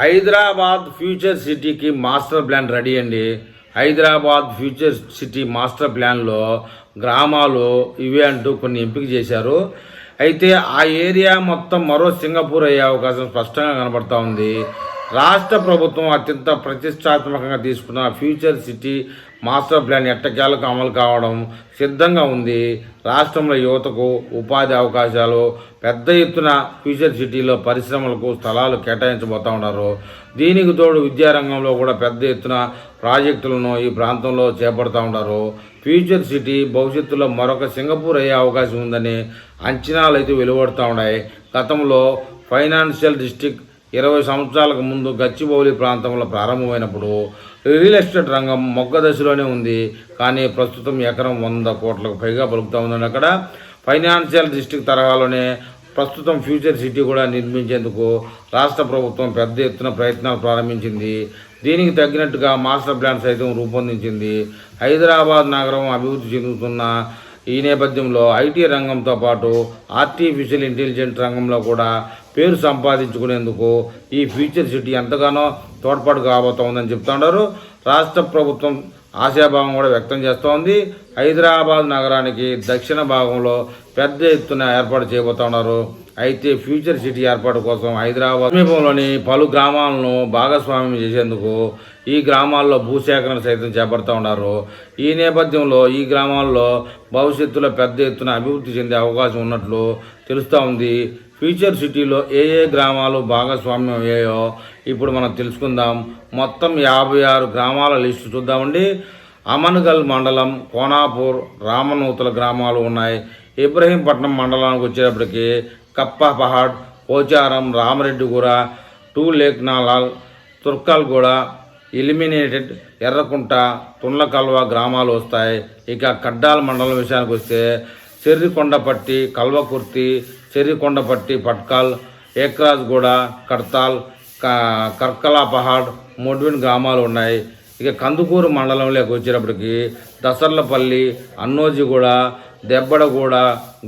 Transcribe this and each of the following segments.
Hyderabad future సిటీకి master plan ready అండి. Hyderabad future city master ప్లాన్లో గ్రామాలు ఇవే అంటూ కొన్ని ఎంపిక చేశారు. అయితే ఆ ఏరియా మొత్తం మరో సింగపూర్ అయ్యే అవకాశం స్పష్టంగా కనబడతా ఉంది. రాష్ట్ర ప్రభుత్వం అత్యంత ప్రతిష్టాత్మకంగా తీసుకున్న ఫ్యూచర్ సిటీ మాస్టర్ ప్లాన్ ఎట్టకేలకు అమలు కావడం సిద్ధంగా ఉంది. రాష్ట్రంలో యువతకు ఉపాధి అవకాశాలు పెద్ద ఎత్తున ఫ్యూచర్ సిటీలో పరిశ్రమలకు స్థలాలు కేటాయించబోతూ ఉన్నారు. దీనికి తోడు విద్యారంగంలో కూడా పెద్ద ఎత్తున ప్రాజెక్టులను ఈ ప్రాంతంలో చేపడతా ఉన్నారు. ఫ్యూచర్ సిటీ భవిష్యత్తులో మరొక సింగపూర్ అయ్యే అవకాశం ఉందని అంచనాలు అయితే వెలువడుతూ ఉన్నాయి. గతంలో ఫైనాన్షియల్ డిస్ట్రిక్ట్ ఇరవై సంవత్సరాలకు ముందు గచ్చిబౌలి ప్రాంతంలో ప్రారంభమైనప్పుడు రియల్ ఎస్టేట్ రంగం మొగ్గ దశలోనే ఉంది. కానీ ప్రస్తుతం ఎకరం వంద కోట్లకు పైగా పలుకుతా ఉందని అక్కడ ఫైనాన్షియల్ డిస్ట్రిక్ట్ తరహాలోనే ప్రస్తుతం ఫ్యూచర్ సిటీ కూడా నిర్మించేందుకు రాష్ట్ర ప్రభుత్వం పెద్ద ఎత్తున ప్రయత్నాలు ప్రారంభించింది. దీనికి తగ్గినట్టుగా మాస్టర్ ప్లాన్ సైతం రూపొందించింది. హైదరాబాద్ నగరం అభివృద్ధి చెందుతున్న ఈ నేపథ్యంలో ఐటీ రంగంతో పాటు ఆర్టిఫిషియల్ ఇంటెలిజెంట్ రంగంలో కూడా పేరు సంపాదించుకునేందుకు ఈ ఫ్యూచర్ సిటీ ఎంతగానో తోడ్పాటు కాబోతోందని చెప్తున్నారు రాష్ట్ర ప్రభుత్వం ఆశాభావం కూడా వ్యక్తం చేస్తోంది. హైదరాబాద్ నగరానికి దక్షిణ భాగంలో పెద్ద ఎత్తున ఏర్పాటు చేయబోతున్నారు. అయితే ఫ్యూచర్ సిటీ ఏర్పాటు కోసం హైదరాబాద్ సమీపంలోని పలు గ్రామాలను భాగస్వామ్యం చేసేందుకు ఈ గ్రామాల్లో భూసేకరణ సైతం చేపడుతూ ఉన్నారు. ఈ నేపథ్యంలో ఈ గ్రామాల్లో భవిష్యత్తులో పెద్ద ఎత్తున అభివృద్ధి చెందే అవకాశం ఉన్నట్లు తెలుస్తూ ఉంది. ఫ్యూచర్ సిటీలో ఏ ఏ గ్రామాలు భాగస్వామ్యం అయ్యాయో ఇప్పుడు మనం తెలుసుకుందాం. మొత్తం యాభై ఆరు గ్రామాల లిస్టు చూద్దామండి. అమన్గల్ మండలం కోనాపూర్ రామనూతల గ్రామాలు ఉన్నాయి. ఇబ్రహీంపట్నం మండలానికి వచ్చేటప్పటికి Kappapahad Pocharam Ramareddyguda two lake నాలాల్ Turkalguda eliminated Errakunta Tundlakalva గ్రామాలు వస్తాయి. ఇక కడ్డాల మండలం విషయానికి వస్తే చెర్రికొండపట్టి కల్వకుర్తి చెర్రికొండపట్టి పట్కాల్ ఏక్రాజ్గూడ కడ్తాల్ కర్కలాపహాడ్ కర్కలా పహాడ్ మొడ్విన్ గ్రామాలు ఉన్నాయి. ఇక కందుకూరు మండలంలోకి వచ్చేటప్పటికి దసర్లపల్లి అన్నోజిగూడ దెబ్బడగూడ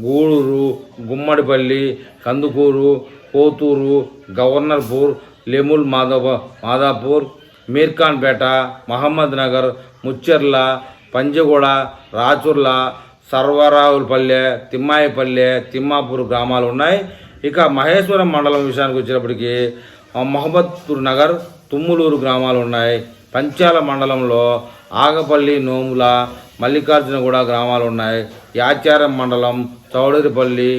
గూడూరు గుమ్మడిపల్లి కందుకూరు కోతూరు గవర్నర్పూర్ లెముల్ మాధవ మాదాపూర్ మీర్ఖాన్పేట మహమ్మద్ నగర్ ముచ్చెర్ల పంజగూడ రాచూర్ల సర్వరావులపల్లె తిమ్మాయిపల్లె తిమ్మాపూర్ గ్రామాలు ఉన్నాయి. ఇక మహేశ్వరం మండలం విషయానికి వచ్చినప్పటికీ మహమ్మద్పూర్ నగర్ తుమ్ములూరు గ్రామాలు ఉన్నాయి. పంచాల మండలంలో ఆగపల్లి నోముల మల్లికార్జునగూడ గ్రామాలు ఉన్నాయి. యాచారం మండలం చౌడరిపల్లి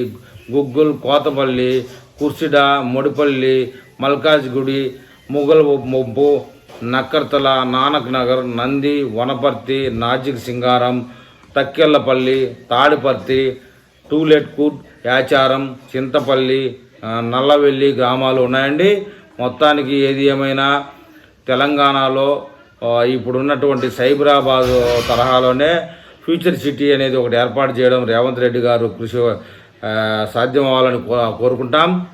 గుగ్గుల్ కోతపల్లి కుర్సిడ మొడిపల్లి మల్కాజ్గుడి ముగల్ మొబ్బు నక్కర్తల నానక్ నగర్ నంది వనపర్తి నాజిక్ సింగారం తక్కెళ్ళపల్లి తాడిపర్తి టూలెట్కూట్ యాచారం చింతపల్లి నల్లవెల్లి గ్రామాలు ఉన్నాయండి. మొత్తానికి ఏది ఏమైనా తెలంగాణలో ఇప్పుడున్నటువంటి సైబరాబాద్ తరహాలోనే ఫ్యూచర్ సిటీ అనేది ఒకటి ఏర్పాటు చేయడం రేవంత్ రెడ్డి గారు కృషి సాధ్యం అవ్వాలని కో- కోరుకుంటాం.